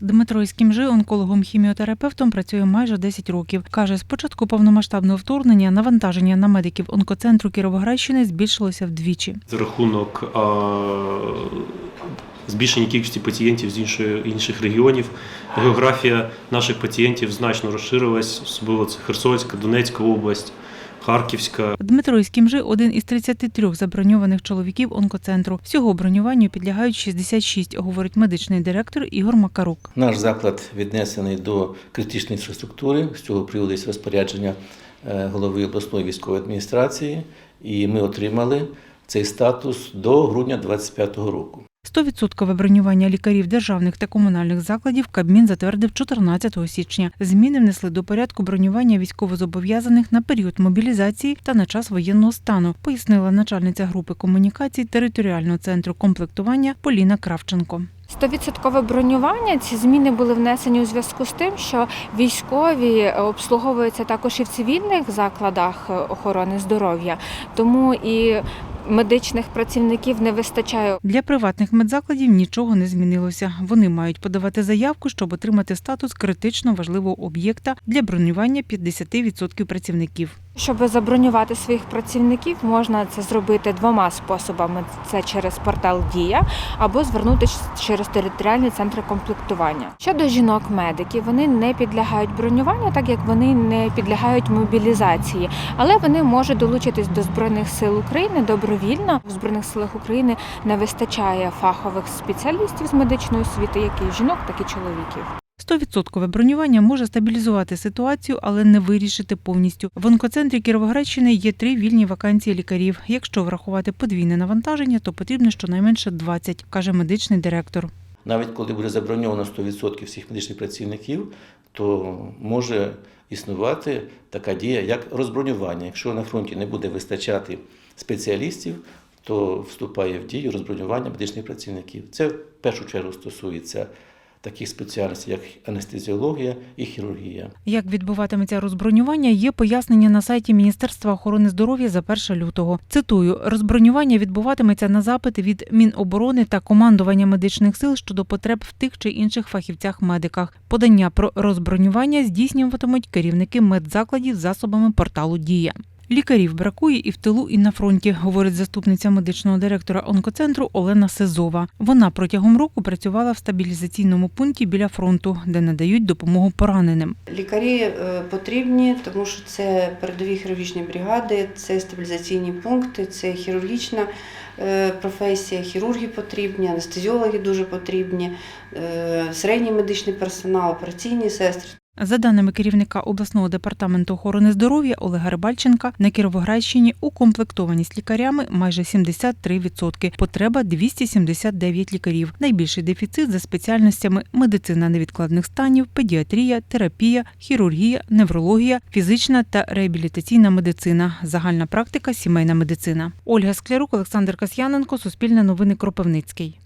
Дмитро Іскімжи онкологом-хіміотерапевтом працює майже 10 років. Каже, з початку повномасштабного вторгнення навантаження на медиків онкоцентру Кіровоградщини збільшилося вдвічі. за рахунок збільшення кількості пацієнтів з іншої, інших регіонів. Географія наших пацієнтів значно розширилась, особливо це Херсонська, Донецька область, Харківська. Дмитро Іскімжи – один із 33 заброньованих чоловіків онкоцентру. Всього бронюванню підлягають 66, говорить медичний директор Ігор Макарук. Наш заклад віднесений до критичної інфраструктури. З цього приводу є розпорядження е, голови обласної військової адміністрації, і ми отримали цей статус до грудня 2025 року. 100% бронювання лікарів державних та комунальних закладів Кабмін затвердив 14 січня. Зміни внесли до порядку бронювання військовозобов'язаних на період мобілізації та на час воєнного стану, пояснила начальниця групи комунікацій територіального центру комплектування Поліна Кравченко. Стовідсоткове бронювання. Ці зміни були внесені у зв'язку з тим, що військові обслуговуються також і в цивільних закладах е, охорони здоров'я, тому і медичних працівників не вистачає. Для приватних медзакладів нічого не змінилося. Вони мають подавати заявку, щоб отримати статус критично важливого об'єкта для бронювання 50% працівників. Щоб забронювати своїх працівників, можна це зробити двома способами: це через портал Дія або звернутися через територіальні центри комплектування. Щодо жінок-медиків, вони не підлягають бронюванню, так як вони не підлягають мобілізації, але вони можуть долучитись до збройних сил України добровільно. В збройних силах України не вистачає фахових спеціалістів з медичної освіти, як і жінок, так і чоловіків. 100% бронювання може стабілізувати ситуацію, але не вирішити повністю. В онкоцентрі Кіровоградщини є три вільні вакансії лікарів. Якщо врахувати подвійне навантаження, то потрібно щонайменше 20, каже медичний директор. Навіть коли буде заброньовано 100% всіх медичних працівників, то може існувати така дія, як розбронювання. Якщо на фронті не буде вистачати спеціалістів, то вступає в дію розбронювання медичних працівників. Це в першу чергу стосується таких спеціальностей, як анестезіологія і хірургія. Як відбуватиметься розбронювання, є пояснення на сайті Міністерства охорони здоров'я за 1 лютого. Цитую: розбронювання відбуватиметься на запит від Міноборони та командування медичних сил щодо потреб в тих чи інших фахівцях-медиках. Подання про розбронювання здійснюватимуть керівники медзакладів засобами порталу Дія. Лікарів бракує і в тилу, і на фронті, говорить заступниця медичного директора онкоцентру Олена Сезова. Вона протягом року працювала в стабілізаційному пункті біля фронту, де надають допомогу пораненим. Лікарі е, потрібні, тому що це передові хірургічні бригади, це стабілізаційні пункти, це хірургічна е, професія, хірурги потрібні, анестезіологи дуже потрібні, е, середній медичний персонал, операційні сестри. За даними керівника обласного департаменту охорони здоров'я Олега Рибальченка, на Кіровоградщині укомплектованість лікарями майже 73%, потреба 279 лікарів. Найбільший дефіцит за спеціальностями медицина невідкладних станів, педіатрія, терапія, хірургія, неврологія, фізична та реабілітаційна медицина, загальна практика, сімейна медицина. Ольга Склярук, Олександр Касьяненко, Суспільне новини Кропивницький.